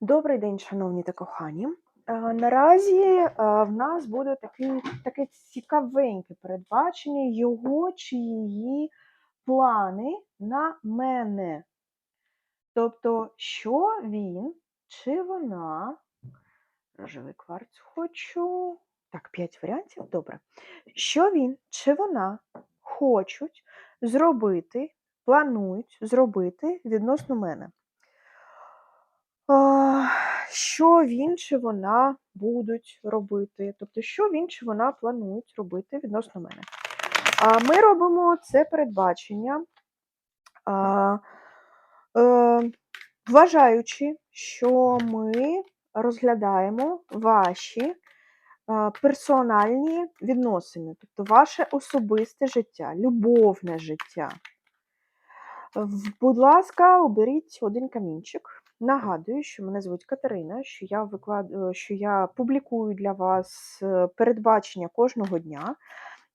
Добрий день, шановні та кохані. Е, Наразі е, в нас буде такий, таке цікавеньке передбачення його чи її плани на мене. Тобто, що він чи вона, рожевий кварц хочу. Так, п'ять варіантів, добре. Що він чи вона хочуть зробити, планують зробити відносно мене. Що він чи вона будуть робити? Тобто, що він чи вона планують робити відносно мене? Ми робимо це передбачення, а, е, вважаючи, що ми розглядаємо ваші персональні відносини, тобто ваше особисте життя, любовне життя. Будь ласка, оберіть один камінчик. Нагадую, що мене звуть Катерина, що я виклад... е, що я публікую для вас е, передбачення кожного дня,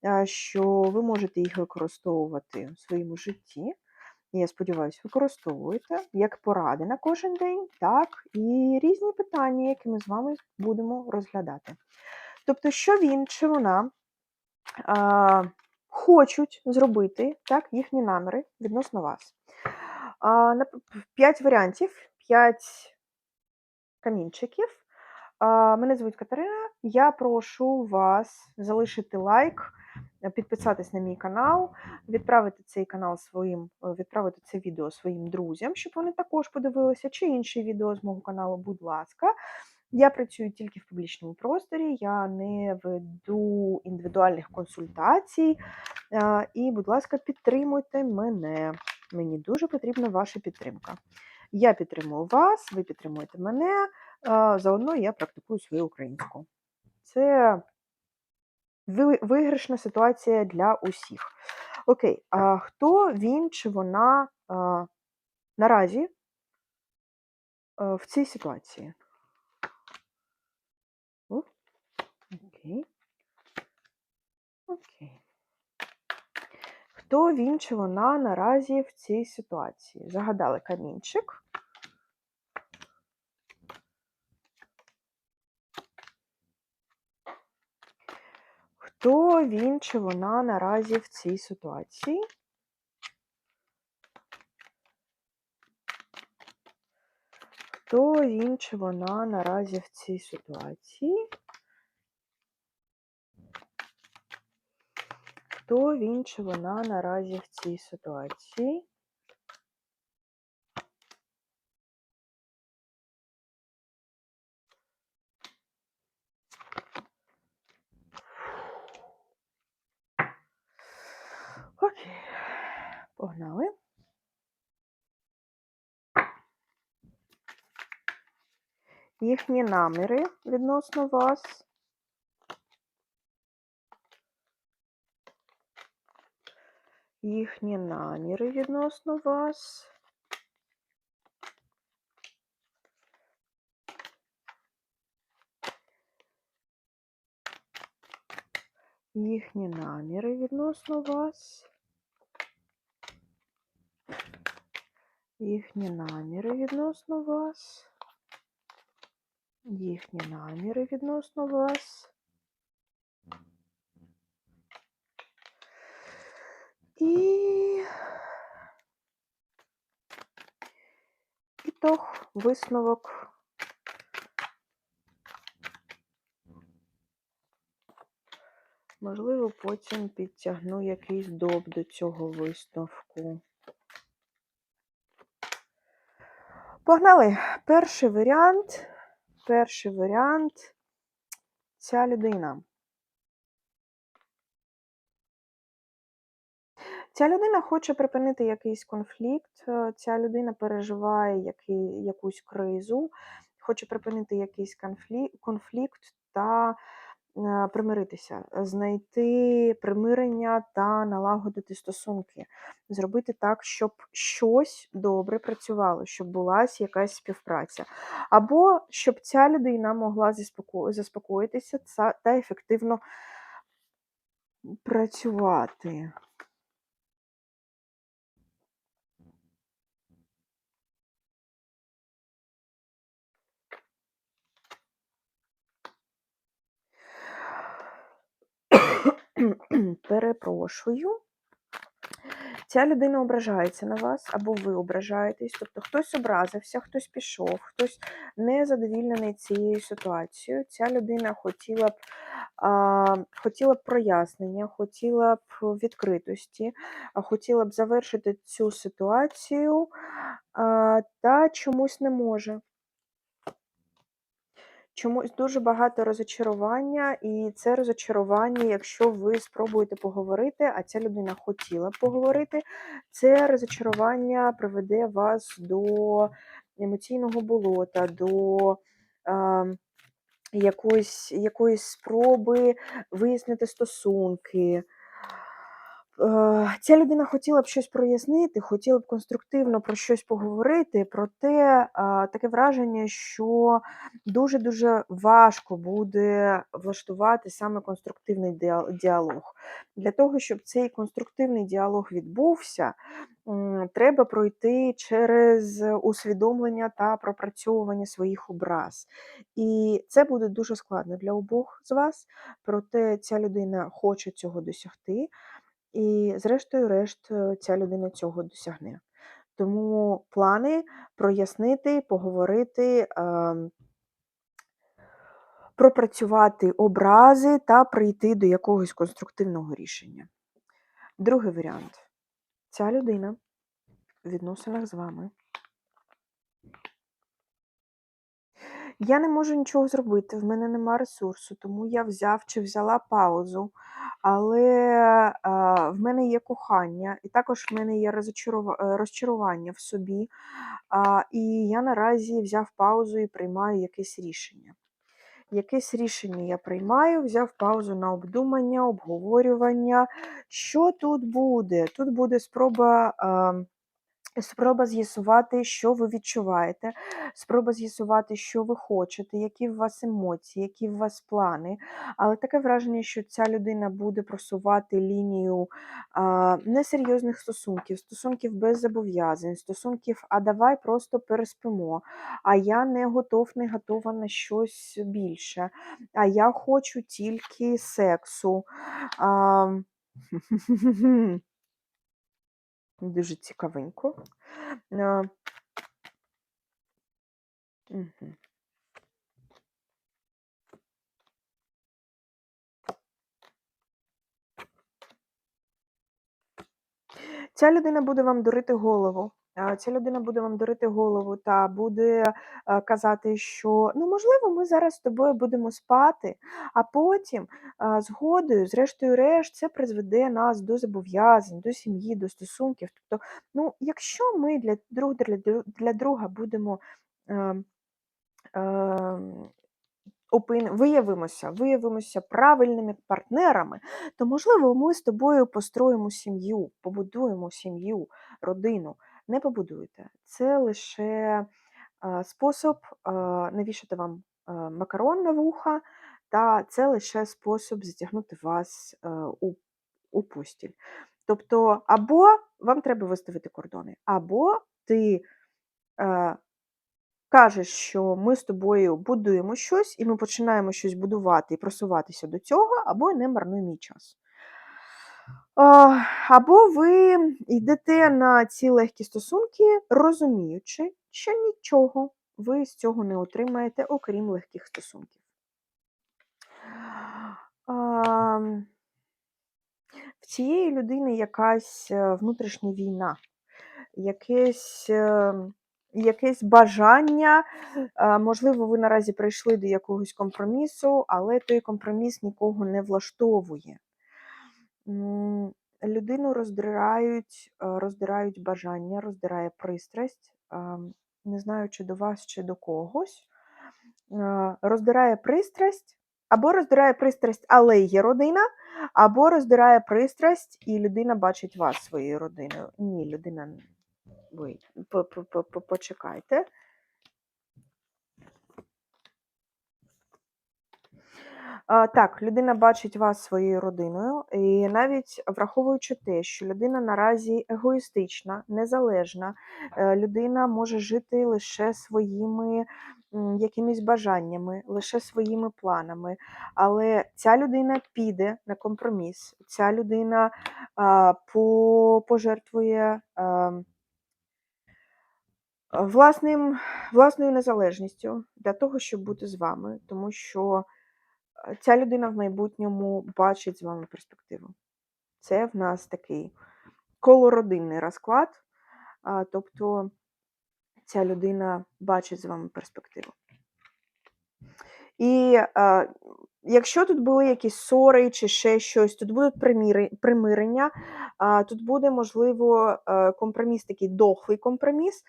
е, що ви можете їх використовувати в своєму житті. Я сподіваюся, використовуєте як поради на кожен день, так і різні питання, які ми з вами будемо розглядати. Тобто, що він чи вона а, хочуть зробити так, їхні наміри відносно вас. А, П'ять варіантів, п'ять камінчиків. Мене звуть Катерина. Я прошу вас залишити лайк, підписатись на мій канал, відправити цей канал своїм, відправити це відео своїм друзям, щоб вони також подивилися, чи інші відео з мого каналу, будь ласка. Я працюю тільки в публічному просторі, я не веду індивідуальних консультацій. І, будь ласка, підтримуйте мене. Мені дуже потрібна ваша підтримка. Я підтримую вас, ви підтримуєте мене. Заодно я практикую свою українську. Це виграшна ситуація для усіх. Окей, а хто він чи вона наразі в цій ситуації? Окей. Окей. Хто він чи вона наразі в цій ситуації? Загадали камінчик. Хто він чи вона наразі в цій ситуації? Хто він чи вона наразі в цій ситуації? Хто він чи вона наразі в цій ситуації? Окей, погнали. Їхні наміри відносно вас. Їхні наміри відносно вас. Їхні наміри відносно вас. Їхні наміри відносно вас. Їхні наміри відносно вас. І ітог, висновок. Можливо, потім підтягну якийсь доп до цього висновку. Погнали. Перший варіант. Перший варіант. Ця людина. Ця людина хоче припинити якийсь конфлікт, е, ця людина переживає який, якусь кризу, хоче припинити якийсь конфлікт, та примиритися, знайти примирення та налагодити стосунки, зробити так, щоб щось добре працювало, щоб була якась співпраця. Або щоб ця людина могла заспокоїтися та ефективно працювати. перепрошую. Ця людина ображається на вас, або ви ображаєтесь. Тобто хтось образився, хтось пішов, хтось не задовільнений цією ситуацією. Ця людина хотіла б, а, хотіла б прояснення, хотіла б відкритості, хотіла б завершити цю ситуацію а, та чомусь не може. Чомусь дуже багато розочарування, і це розочарування, якщо ви спробуєте поговорити, а ця людина хотіла б поговорити, це розочарування приведе вас до емоційного болота, до е, якоїсь, якоїсь спроби вияснити стосунки. Е, Ця людина хотіла б щось прояснити, хотіла б конструктивно про щось поговорити, проте таке враження, що дуже-дуже важко буде влаштувати саме конструктивний діалог. Для того, щоб цей конструктивний діалог відбувся, треба пройти через усвідомлення та пропрацьовування своїх образ. І це буде дуже складно для обох з вас, проте ця людина хоче цього досягти. І, зрештою, решт, е, ця людина цього досягне. Тому плани прояснити, поговорити, ем, пропрацювати образи та прийти до якогось конструктивного рішення. Другий варіант. Ця людина в відносинах з вами. Я не можу нічого зробити, в мене нема ресурсу, тому я взяв чи взяла паузу. Але а, в мене є кохання, і також в мене є е, розчарування в собі. А, і я наразі взяв паузу і приймаю якесь рішення. Якесь рішення я приймаю, взяв паузу на обдумання, обговорювання. Що тут буде? Тут буде спроба. А, Спроба з'ясувати, що ви відчуваєте, спроба з'ясувати, що ви хочете, які в вас емоції, які в вас плани. Але таке враження, що ця людина буде просувати лінію а, несерйозних стосунків, стосунків без зобов'язань, стосунків, а давай просто переспимо. А я не готов, не готова на щось більше. А я хочу тільки сексу. А, Дуже цікавенько. А, угу. Ця людина буде вам дурити голову. А, Ця людина буде вам дурити голову та буде е, казати, що ну можливо, ми зараз з тобою будемо спати, а потім згодою, зрештою, решт, це призведе нас до зобов'язань, до сім'ї, до стосунків. Тобто, ну, якщо ми для друг для, для друга будемо. е, опин... виявимося, виявимося правильними партнерами, то, можливо, ми з тобою построїмо сім'ю, побудуємо сім'ю, родину. Не побудуєте. Це лише а, спосіб навішати вам макарон на вуха, та це лише спосіб затягнути вас у, у постіль. Тобто, або вам треба виставити кордони, або ти. е, кажеш, що ми з тобою будуємо щось, і ми починаємо щось будувати і просуватися до цього, або не марнуй мій час. Або ви йдете на ці легкі стосунки, розуміючи, що нічого ви з цього не отримаєте, окрім легких стосунків. В цієї людини якась е, внутрішня війна, якесь е, якесь бажання. Е, Можливо, ви наразі прийшли до якогось компромісу, але той компроміс нікого не влаштовує. Людину роздирають, роздирають бажання, роздирає пристрасть, не знаю, чи до вас, чи до когось. Роздирає пристрасть, або роздирає пристрасть, але є родина, або роздирає пристрасть, і людина бачить вас своєю родиною. Ні, людина. Ви по- по- по- по- почекайте. А, Так, людина бачить вас своєю родиною, і навіть враховуючи те, що людина наразі егоїстична, незалежна, е, людина може жити лише своїми якимись бажаннями, лише своїми планами. Але ця людина піде на компроміс, ця людина пожертвує. Власним, власною незалежністю для того, щоб бути з вами, тому що ця людина в майбутньому бачить з вами перспективу. Це в нас такий колородинний розклад, тобто ця людина бачить з вами перспективу. І а, якщо тут були якісь ссори чи ще щось, тут будуть примирення, тут буде, можливо, е, компроміс, такий дохлий компроміс,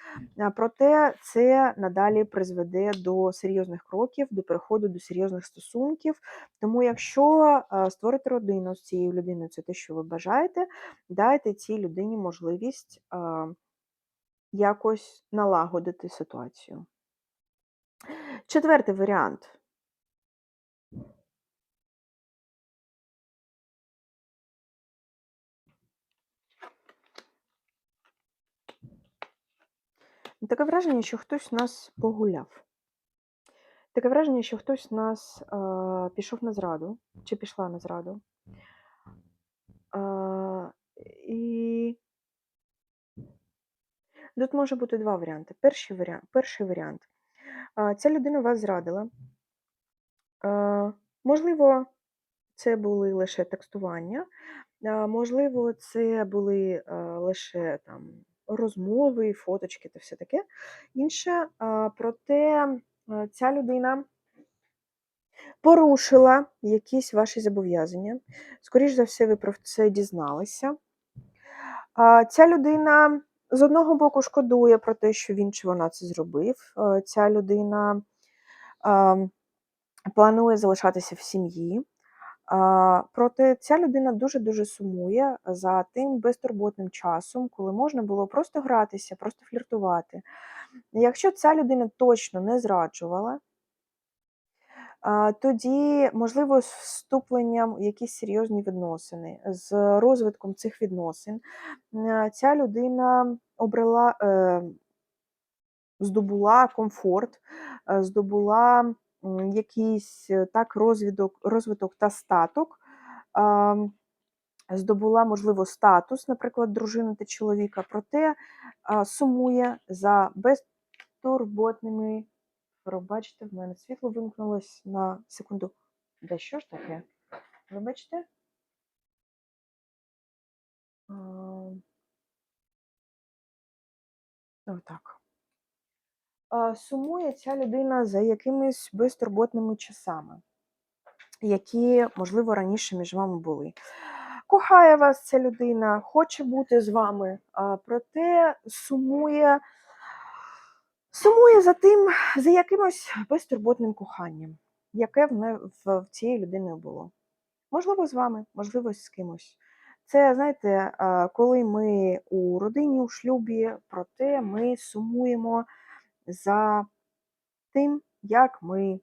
проте це надалі призведе до серйозних кроків, до переходу до серйозних стосунків. Тому, якщо а, створити родину з цією людиною, це те, що ви бажаєте, дайте цій людині можливість а, якось налагодити ситуацію. Четвертий варіант. Таке враження, що хтось нас погуляв. Таке враження, що хтось нас е, пішов на зраду чи пішла на зраду. Е, і тут може бути два варіанти. Перший варіант, перший варіант. Е, ця людина вас зрадила. Е, можливо, це були лише текстування, е, можливо, це були е, лише там розмови, фоточки та все таке інше. Проте ця людина порушила якісь ваші зобов'язання. Скоріше за все, ви про це дізналися. Ця людина з одного боку шкодує про те, що він чи вона це зробив. Е, Ця людина планує залишатися в сім'ї. Проте ця людина дуже-дуже сумує за тим безтурботним часом, коли можна було просто гратися, просто фліртувати. Якщо ця людина точно не зраджувала, тоді, можливо, з вступленням у якісь серйозні відносини, з розвитком цих відносин, ця людина обрала, е, здобула комфорт, е, здобула якийсь е, так розвиток, розвиток та статок. Здобула, можливо, статус, наприклад, дружини та чоловіка, проте сумує за безтурботними. Пробачте, в мене світло вимкнулось на секунду. Де що ж таке? Вибачте? Отак. Сумує ця людина за якимись безтурботними часами, які, можливо, раніше між вами були. Кохає вас ця людина, хоче бути з вами, проте сумує, сумує за тим, за якимось безтурботним коханням, яке в, не, в, в цієї людини було. Можливо, з вами, можливо, з кимось. Це, знаєте, коли ми у родині, у шлюбі, проте ми сумуємо за тим, як ми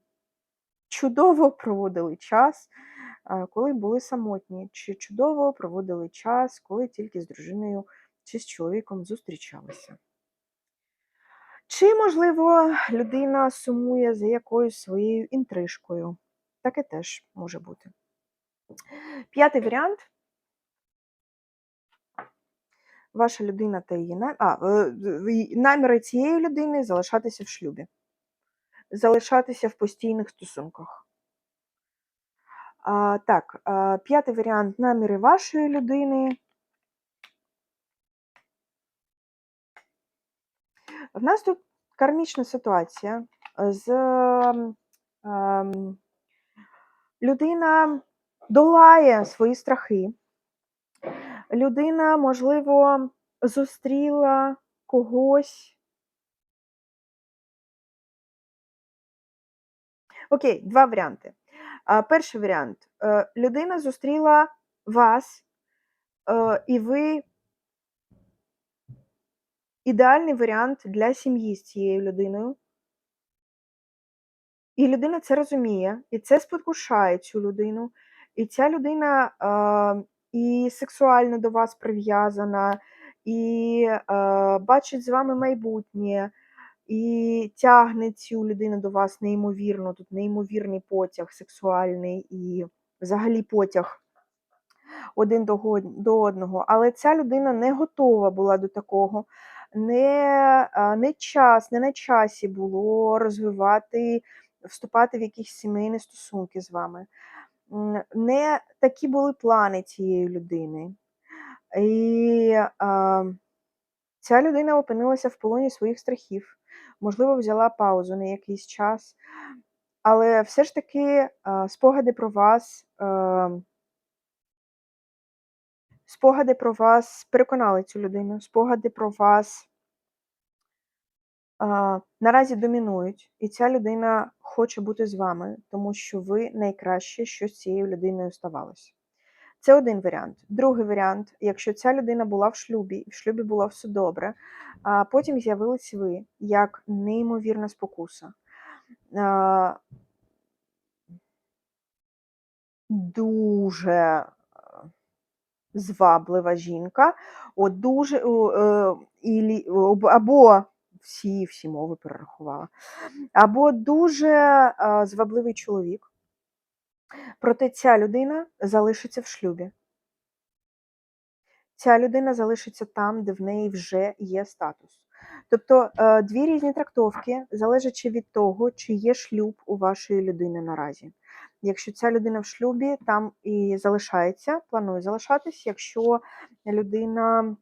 чудово проводили час, коли були самотні, чи чудово проводили час, коли тільки з дружиною чи з чоловіком зустрічалися. Чи, можливо, людина сумує за якоюсь своєю інтрижкою? Таке теж може бути. П'ятий варіант. Ваша людина та її. А, наміри цієї людини залишатися в шлюбі, залишатися в постійних стосунках. А, так, а, п'ятий варіант наміри вашої людини. В нас тут кармічна ситуація з ем, ем, людина долає свої страхи. Людина, можливо, зустріла когось. Окей, два варіанти. Перший варіант. Е, Людина зустріла вас, е, і ви ідеальний варіант для сім'ї з цією людиною. І людина це розуміє, і це спокушає цю людину. І ця людина е, і сексуально до вас прив'язана, і е, бачить з вами майбутнє, і тягне цю людину до вас неймовірно. Тут неймовірний потяг сексуальний і взагалі потяг один до, одного. Але ця людина не готова була до такого. Не, не час, не на часі було розвивати, вступати в якісь сімейні стосунки з вами. Не такі були плани цієї людини. І а, ця людина опинилася в полоні своїх страхів. Можливо, взяла паузу на якийсь час. Але все ж таки а, спогади про вас. а, Спогади про вас переконали цю людину. Спогади про вас наразі домінують, і ця людина хоче бути з вами, тому що ви найкраще, що з цією людиною ставалося. Це один варіант. Другий варіант, якщо ця людина була в шлюбі, в шлюбі було все добре, а потім з'явились ви як неймовірна спокуса. Дуже е, зваблива жінка, от дуже о, е, ілі, або всі, всі мови перерахувала, або дуже е, звабливий чоловік. Проте ця людина залишиться в шлюбі. Ця людина залишиться там, де в неї вже є статус. Тобто е, дві різні трактовки, залежачи від того, чи є шлюб у вашої людини наразі. Якщо ця людина в шлюбі, там і залишається, планує залишатись. Якщо людина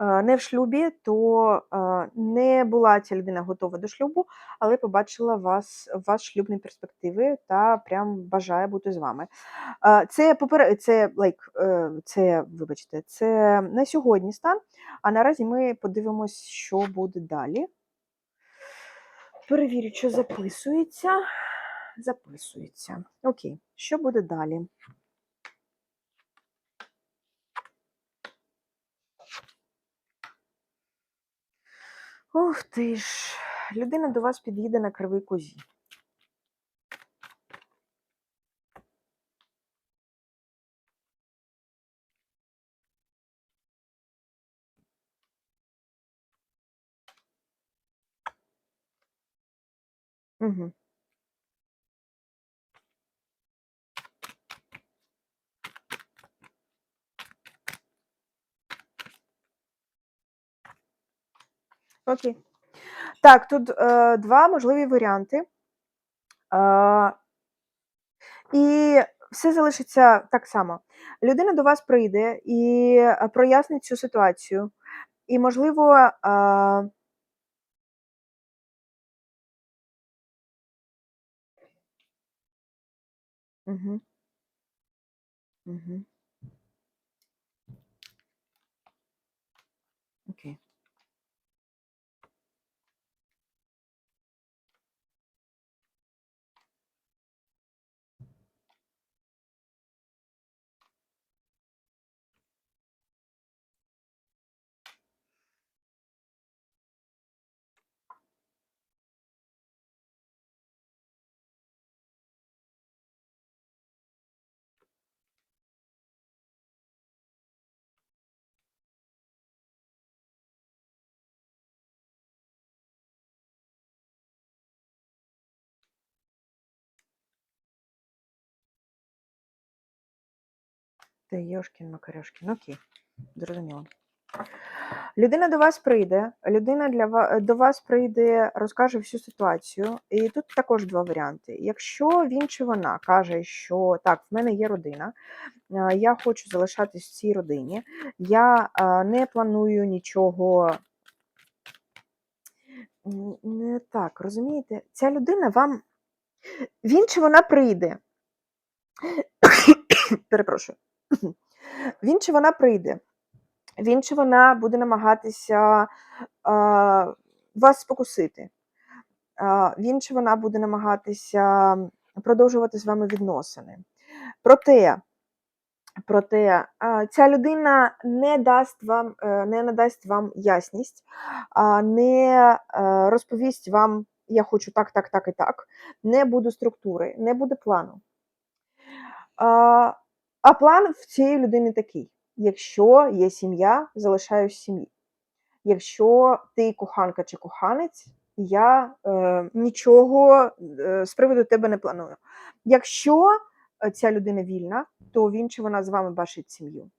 не в шлюбі, то е, не була ця людина готова до шлюбу, але побачила вас, вас шлюбні перспективи та прям бажає бути з вами. Е, Це попер... це, е, це, вибачте, це на сьогодні стан. А наразі ми подивимось, що буде далі. Перевірю, що записується. Записується. Окей, що буде далі? Ух ти ж, людина до вас під'їде на кривий козі. Угу. Окей. Так, тут е, два можливі варіанти. Е, і все залишиться так само. Людина до вас прийде і е, прояснить цю ситуацію. І, можливо, е, угу. Угу. Та Йошкін Макарьошкін. Окей, зрозуміло. Людина до вас прийде, людина для ва- до вас прийде, розкаже всю ситуацію. І тут також два варіанти. Якщо він чи вона каже, що так, в мене є родина, е, я хочу залишатись в цій родині, я е, не планую нічого. Не так, розумієте? Ця людина вам. Він чи вона прийде. Перепрошую. Він чи вона прийде. Він чи вона буде намагатися а, вас спокусити. А, він чи вона буде намагатися продовжувати з вами відносини. Проте, проте а, ця людина не дасть вам, е, не надасть вам ясність, а, не е, розповість вам я хочу так, так, так і так. Не буде структури, не буде плану. А, а план в цієї людини такий: якщо є сім'я, залишаюсь сім'ї. Якщо ти коханка чи коханець, я е, нічого е, з приводу тебе не планую. Якщо е, ця людина вільна, то він чи вона з вами бачить сім'ю.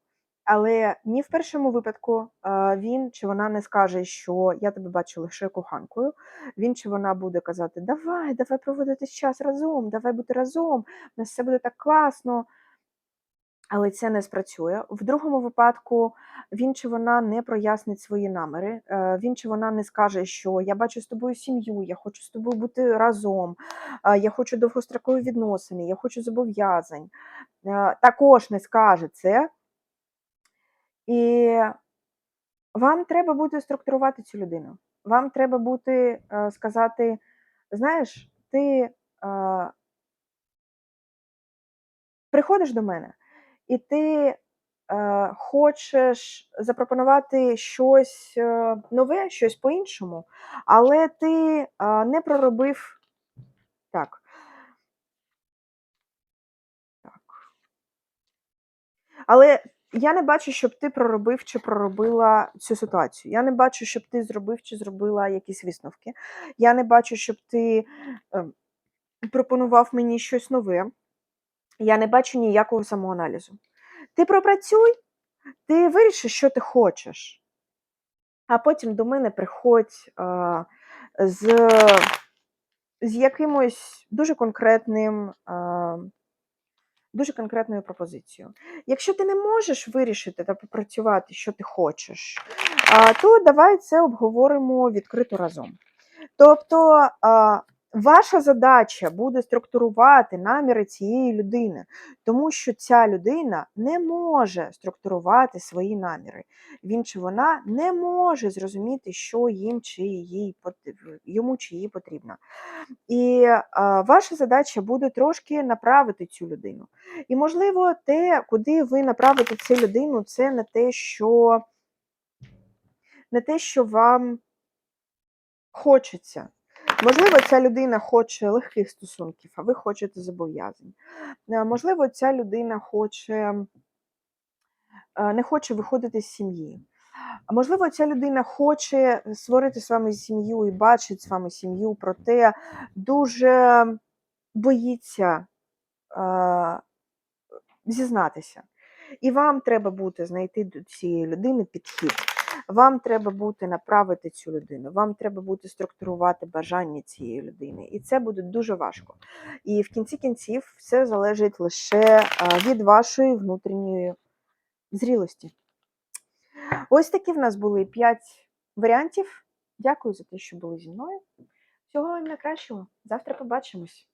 Але ні в першому випадку е, він чи вона не скаже, що я тебе бачу лише коханкою. Він чи вона буде казати: Давай, давай проводити час разом, давай бути разом, у нас все буде так класно. Але це не спрацює. В другому випадку він чи вона не прояснить свої наміри. е, Він чи вона не скаже, що я бачу з тобою сім'ю, я хочу з тобою бути разом, е, я хочу довгострокові відносини, я хочу зобов'язань. Е, Також не скаже це. І вам треба буде структурувати цю людину. Вам треба е, сказати: знаєш, ти приходиш до мене, і ти е, хочеш запропонувати щось е, нове, щось по-іншому, але ти е, не проробив так. Так. Але я не бачу, щоб ти проробив чи проробила цю ситуацію. Я не бачу, щоб ти зробив чи зробила якісь висновки. Я не бачу, щоб ти е, пропонував мені щось нове. Я не бачу ніякого самоаналізу. Ти пропрацюй, ти вирішиш, що ти хочеш. А потім до мене приходь е, з, з якимось дуже конкретним. Е, Дуже конкретною пропозицією. Якщо ти не можеш вирішити та попрацювати, що ти хочеш, то давай це обговоримо відкрито разом. Тобто ваша задача буде структурувати наміри цієї людини, тому що ця людина не може структурувати свої наміри. Він чи вона не може зрозуміти, що їм чи їй йому чи їй потрібно. І а, ваша задача буде трошки направити цю людину. І, можливо, те, куди ви направите цю людину, це не те, що не те, що вам хочеться. Можливо, ця людина хоче легких стосунків, а ви хочете зобов'язань. Е, Можливо, ця людина хоче, е, не хоче виходити з сім'ї. Можливо, ця людина хоче створити з вами сім'ю і бачить з вами сім'ю, проте дуже боїться е, зізнатися. І вам треба буде знайти до цієї людини підхід. Вам треба буде направити цю людину, вам треба буде структурувати бажання цієї людини. І це буде дуже важко. І в кінці кінців все залежить лише від вашої внутрішньої зрілості. Ось такі в нас були 5 варіантів. Дякую за те, що були зі мною. Всього вам найкращого. Завтра побачимось.